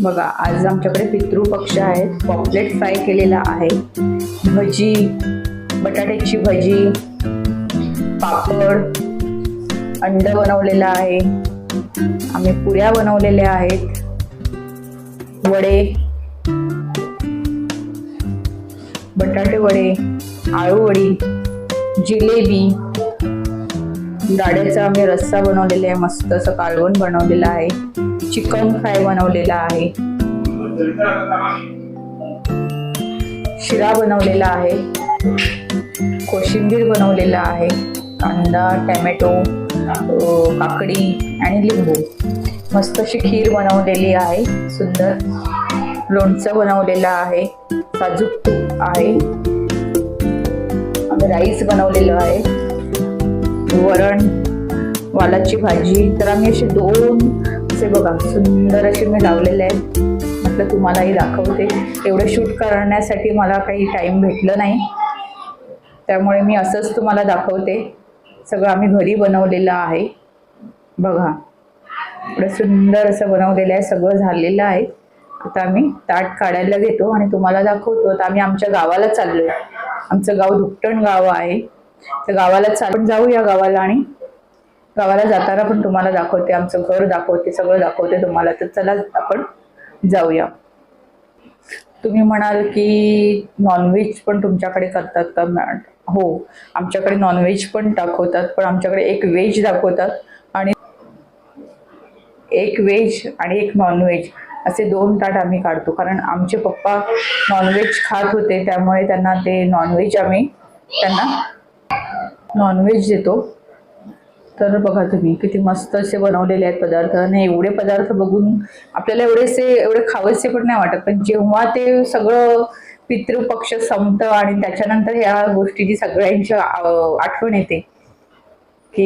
बघा आज आमच्याकडे पितृपक्ष आहेत. पॉपलेट फ्राय केलेला आहे. भजी बटाट्याची भजी पापड अंड बनवलेलं आहे. आम्ही पुऱ्या बनवलेल्या आहेत. वडे बटाटे वडे आळू वडी जिलेबी डाळ्याचा आम्ही रस्सा बनवलेला आहे मस्त असं कालवण बनवलेलं आहे चिकन फ्राय बनवलेला आहे. शिरा बनवलेला आहे कोशिंबीर बनवलेला आहे कांदा टॅमॅटो काकडी आणि लिंबू. मस्त अशी खीर बनवलेली आहे सुंदर. लोणचं बनवलेलं आहे साजूक तूप आहे. राईस बनवलेलं आहे. वरण वालाची भाजी. तर आम्ही असे दोन असे बघा सुंदर असे मी लावलेले आहेत. म्हटलं तुम्हालाही दाखवते. एवढं शूट करण्यासाठी मला काही टाईम भेटलं नाही. त्यामुळे मी असंच तुम्हाला दाखवते. सगळं आम्ही घरी बनवलेलं आहे. बघा. एवढं सुंदर असं बनवलेलं आहे. सगळं झालेलं आहे. आता आम्ही ताट काढायला घेतो आणि तुम्हाला दाखवतो. आता आम्ही आमच्या गावाला चाललो आहे आमचं गाव धुकटण गाव आहे. तर गावाला चाल आपण जाऊ या गावाला आणि गावाला जाताना पण तुम्हाला दाखवते आमचं घर दाखवते सगळं दाखवते तुम्हाला. तर चला आपण जाऊया. तुम्ही म्हणाल की नॉनव्हेज पण तुमच्याकडे करतात का हो आमच्याकडे नॉनव्हेज पण दाखवतात पण आमच्याकडे एक व्हेज दाखवतात आणि एक व्हेज आणि एक नॉनव्हेज असे दोन ताट आम्ही काढतो कारण आमचे पप्पा नॉनव्हेज खात होते त्यामुळे त्यांना ते नॉनव्हेज आम्ही त्यांना नॉनव्हेज देतो. तर बघा तुम्ही किती मस्त असे बनवलेले आहेत पदार्थ. आणि एवढे पदार्थ बघून आपल्याला एवढेसे एवढे खावेसे पण नाही वाटत. पण जेव्हा ते सगळं पितृपक्ष संपतं आणि त्याच्यानंतर ह्या गोष्टीची सगळ्यांची आठवण येते. की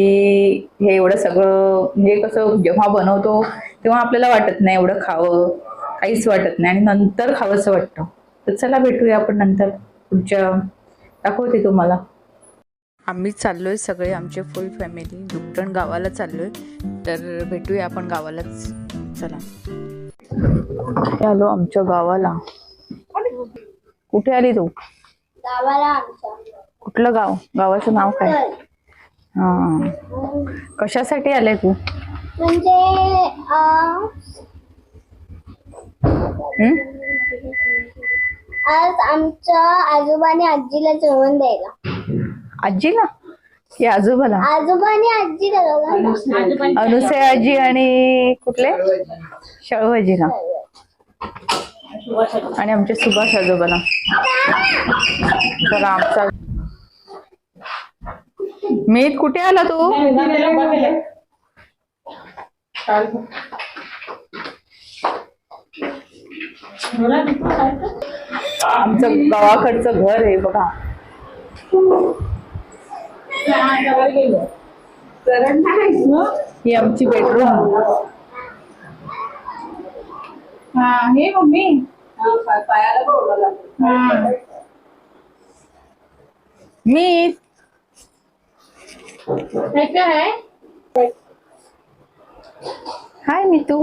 हे एवढं सगळं म्हणजे कसं जेव्हा बनवतो तेव्हा आपल्याला वाटत नाही एवढं खावं. काहीच वाटत नाही. आणि नंतर खावंसं वाटतं. तर चला भेटूया आपण नंतर. पुढच्या दाखवते तुम्हाला. आम्ही चाललोय सगळे आमचे फुल फॅमिली दुकटण गावाला चाललोय. तर भेटूया आपण गावालाच. चला. आलो आमच्या गावाला? कुठे आली तू? कुठलं गाव? गावाचं नाव काय? हा. कशासाठी आले तू? म्हणजे? आज आमच्या आजोबाने आजीला जेवण द्यायला. आजीला? की आजोबाला? आजोबा आणि आजीला दोघांना अनुसय आजी आणि कुठले? शळवाजीला आणि आमचे सुभाष आजोबाला. चला आमचा मीत कुठे आला तू? आमचं गावाकडचं घर आहे बघा. ही आमची बेडरूम हा हे मम्मी. मी. हे काय आहे? हाय मी तू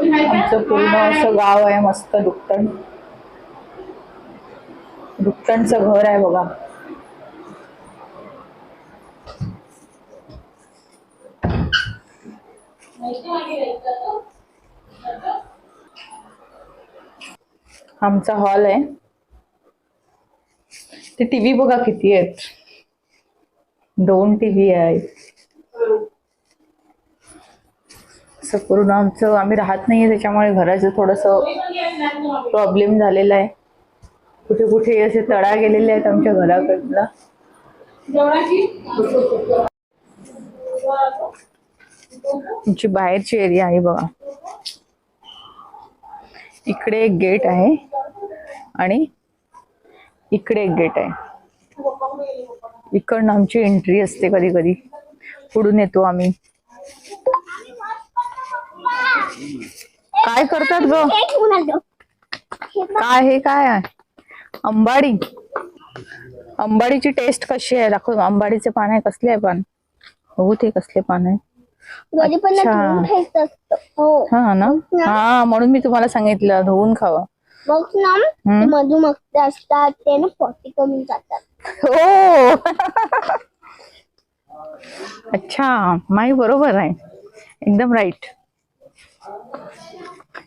आमचं पूर्ण असं गाव आहे मस्त दुकटण दुकटणचं घर आहे बघा. आमचा हॉल आहे. ते टीव्ही बघा किती आहेत. दोन टीव्ही आहेत. असं करून आमचं आम्ही राहत नाहीये त्याच्यामुळे घराचं थोडस प्रॉब्लेम झालेला आहे. कुठे कुठे असे तडा गेलेले आहेत आमच्या घराकडला आमची बाहेरची एरिया आहे बघा. इकडे एक गेट आहे आणि इकडे एक गेट आहे. इकडनं आमची एंट्री असते कधी कधी पुढून येतो आम्ही. काय करतात ग? काय हे काय आहे? अंबाडी अंबाडीची टेस्ट कशी आहे? दाखव अंबाडीचे पान आहे कसले आहे पान बघू ते कसले पान. आहे हो. हा ना? हा म्हणून मी तुम्हाला सांगितलं धुवून खावं. मग ना मधुमक्षी असतात ते ना पोटी कमी जातात. हो. अच्छा माई बरोबर आहे. एकदम राईट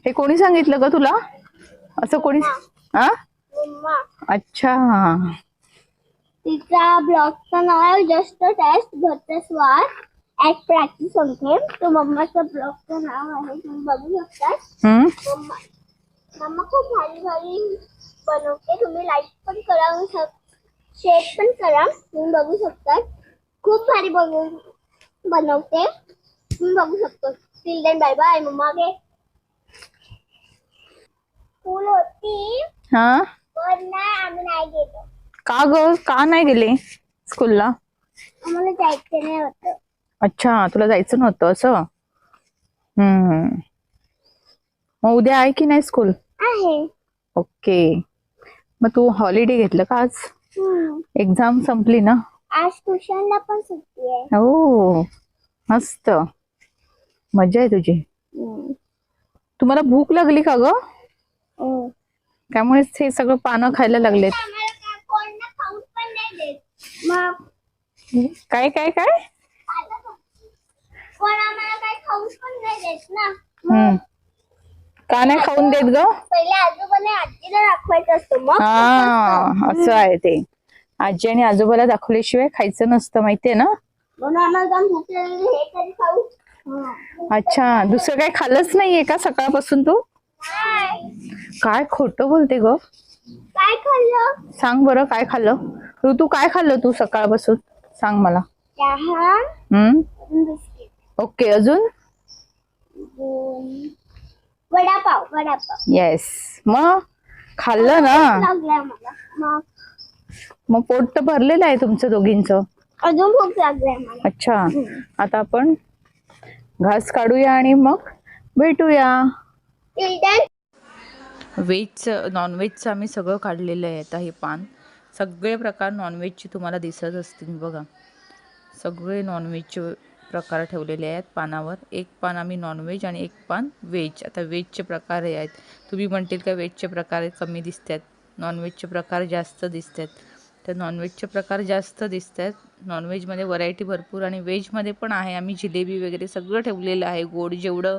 हे कोणी सांगितलं का तुला? असं कोणी हा. अच्छा। तिचा ब्लॉगचं नाव आहे जस्ट टेस्ट घरचा स्वाद ऍट प्रॅक्टिस सांगते तो मम्माचं ब्लॉगचं नाव आहे तुम्ही बघू शकता मम्मा मम्मा खूप भारी भारी बनवते तुम्ही लाईक पण करा शेअर पण करा। तुम्ही बघू शकता खूप भारी बनवून बनवते तुम्ही बघू शकता till then bye bye mamma गे स्कूल होती। हा। का ग? का नाही गेले स्कूलला? आम्हाला जायचं नाही होतं. अच्छा तुला जायचं नव्हतं असं? हम्म. मग उद्या आहे की नाही स्कूल? आहे. ओके. मग तू हॉलिडे घेतलं का आज? हम्म. एक्झाम संपली ना? आज ट्युशनला पण सुट्टी आहे. हो मस्त. मजा आहे तुझी. हम्म. तुम्हाला भूक लागली का ग? हम्म. त्यामुळेच हे सगळं पानं खायला लागलेत. काय काय काय? नाही का नाही खाऊन देत ग. हा असं आहे ते. आजी आणि आजोबाला दाखवल्याशिवाय खायचं नसतं माहितीये ना? अच्छा दुसरं काही खाल्लंच नाहीये का सकाळपासून तू? काय खोटं बोलते ग? काय खाल्लं? सांग बरं काय खाल्लं? ऋतू काय खाल्लं तू सकाळपासून? सांग मला. चहा हम्म? बिस्किट. ओके अजून? दोन वडापाव वडापाव. येस मग? खाल्लं ना? लागलाय मला मग? मग पोट तर भरलेलं आहे तुमचं दोघींचं. अजून भूक लागलाय मला अच्छा. आता आपण घास काढूया आणि मग भेटूया. व्हेजचं नॉनव्हेजचं आम्ही सगळं काढलेलं आहे आता हे पान. सगळे प्रकार नॉनव्हेजचे तुम्हाला दिसत असतील बघा. सगळे नॉनव्हेजचे प्रकार ठेवलेले आहेत पानावर. एक पान आम्ही नॉनव्हेज आणि एक पान व्हेज आता व्हेजचे प्रकार हे आहेत. तुम्ही म्हणतील का व्हेजचे प्रकार कमी दिसत आहेत नॉनव्हेजचे प्रकार जास्त दिसत आहेत तर नॉनव्हेजचे प्रकार जास्त दिसत आहेत नॉनव्हेजमध्ये व्हरायटी भरपूर आणि व्हेजमध्ये पण आहे. आम्ही जिलेबी वगैरे सगळं ठेवलेलं आहे. गोड जेवढं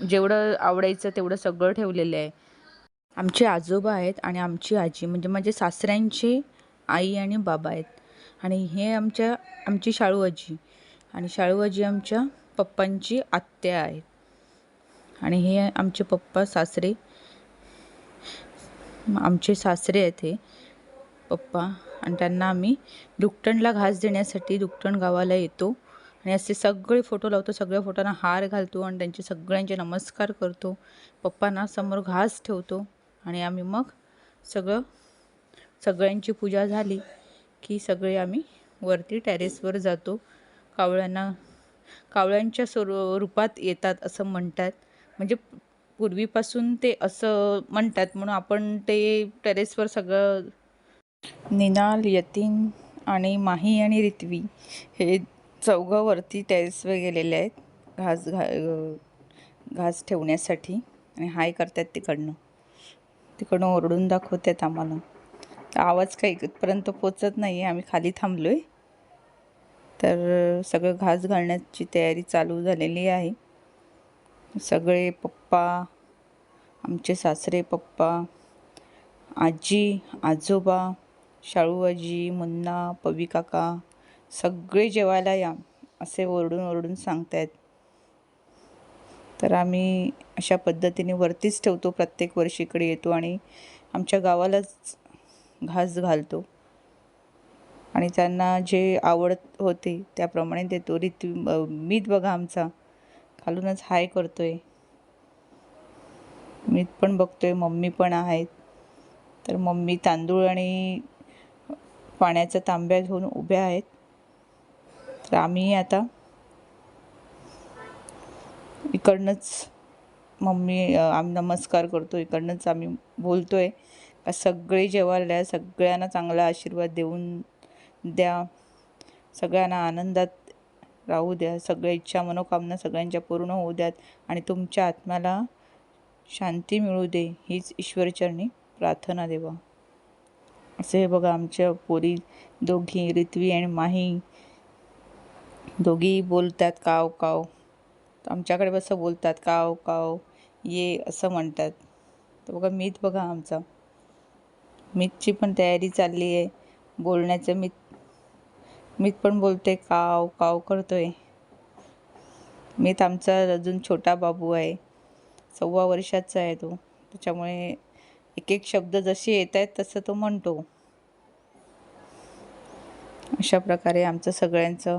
जेवढं आवडायचं तेवढं सगळं ठेवलेलं आहे. आमचे आजोबा आहेत आणि आमची आजी म्हणजे माझे सासऱ्यांची आई आणि बाबा आहेत. आणि हे आमच्या आमची शाळू आजी आणि शाळू आजी आमच्या पप्पांची आत्या आहेत. आणि हे आमचे पप्पा सासरे आमचे सासरे आहेत हे पप्पा. आणि त्यांना आम्ही दुकटणला घास देण्यासाठी दुकटण गावाला येतो. आणि असे सगळे फोटो लावतो सगळ्या फोटोंना हार घालतो आणि त्यांचे सगळ्यांचे नमस्कार करतो. पप्पांना समोर घास ठेवतो आणि आम्ही मग सगळं सगळ्यांची पूजा झाली की सगळे आम्ही वरती टेरेसवर जातो. कावळ्यांना कावळ्यांच्या स्वरू रूपात येतात असं म्हणतात. म्हणजे पूर्वीपासून ते असं म्हणतात म्हणून आपण ते टेरेसवर सगळं निनाल यतीन आणि माही आणि रित्वी हे चौघावरती टेरेसवर गेलेले आहेत. घास घा घास ठेवण्यासाठी. आणि हाय करतात तिकडनं. तिकडनं ओरडून दाखवतात आम्हाला. आवाज काही इथपर्यंत पोचत नाही आहे आम्ही खाली थांबलो आहे तर सगळं घास घालण्याची तयारी चालू झालेली आहे. सगळे पप्पा आमचे सासरे पप्पा आजी आजोबा शाळू आजी मुन्ना पवी काका सगळे जेवायला या असे ओरडून ओरडून सांगतायत. तर आम्ही अशा पद्धतीने वरतीच ठेवतो प्रत्येक वर्षी इकडे येतो आणि आमच्या गावालाच घास घालतो. आणि त्यांना जे आवडत होते त्याप्रमाणे देतो. रीती मीत बघा आमचा. खालूनच हाय करतो आहे मीत पण बघतो आहे मम्मी पण आहेत. तर मम्मी तांदूळ आणि पाण्याचा तांब्या घेऊन उभ्या आहेत. तर आम्ही आता इकडनंच मम्मी आम्ही नमस्कार करतो. इकडनंच आम्ही बोलतो आहे का सगळे जेवायला सगळ्यांना चांगला आशीर्वाद देऊन द्या. सगळ्यांना आनंदात राहू द्या. सगळ्या इच्छा मनोकामना सगळ्यांच्या पूर्ण होऊ द्यात आणि तुमच्या आत्म्याला शांती मिळू दे हीच ईश्वरचरणी प्रार्थना देवा. असे हे बघा आमच्या पोरी दोघी रित्वी आणि माही. दोघी बोलतात काव काव. आमच्याकडे कसं बोलतात काव काव ये असं म्हणतात. तर बघा मीत बघा आमचा. मीतची पण तयारी चालली आहे. बोलण्याचं मीत मीत पण बोलते काव काव करतोय. मीत आमचा अजून छोटा बाबू आहे. सव्वा वर्षाचा आहे तो. त्याच्यामुळे एक एक शब्द जसे येत आहेत तसं तो म्हणतो. अशा प्रकारे आमचं सगळ्यांचं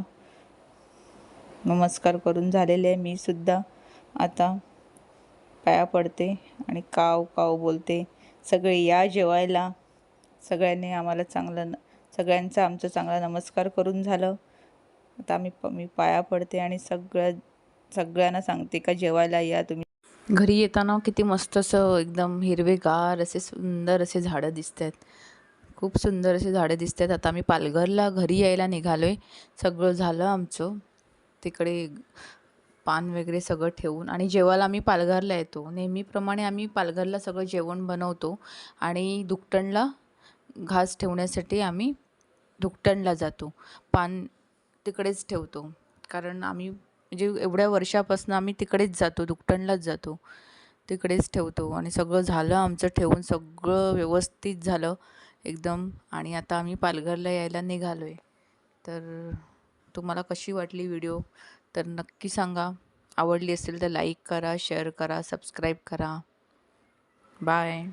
नमस्कार करून झालेले आहे मी सुद्धा. आता पाया पडते आणि काव काव बोलते. सगळे या जेवायला. सगळ्यांनी आम्हाला चांगलं न- सगळ्यांचा आमचं चांगला नमस्कार करून झालं. आता आम्ही प मी पाया पडते आणि सगळ्या सगळ्यांना सांगते का जेवायला या तुम्ही. घरी येताना किती मस्त असं एकदम हिरवेगार असे सुंदर असे झाडं दिसत आहेत खूप सुंदर असे झाडं दिसत आहेत आता आम्ही पालघरला घरी यायला निघालो आहे सगळं झालं आमचं. तिकडे पान वगैरे सगळं ठेवून आणि जेवायला आम्ही पालघरला येतो. नेहमीप्रमाणे आम्ही पालघरला सगळं जेवण बनवतो आणि दुकटणला घास ठेवण्यासाठी आम्ही दुकटणला जातो. पान तिकडेच ठेवतो. कारण आम्ही म्हणजे एवढ्या वर्षापासून आम्ही तिकडेच जातो दुकटणलाच जातो. तिकडेच ठेवतो आणि सगळं झालं आमचं ठेवून सगळं व्यवस्थित झालं एकदम आणि आता आम्ही पालघरला यायला निघालो आहे तर तुम्हाला कशी वाटली व्हिडिओ तर नक्की सांगा. आवडली असेल तर लाईक करा शेअर करा सबस्क्राईब करा. बाय.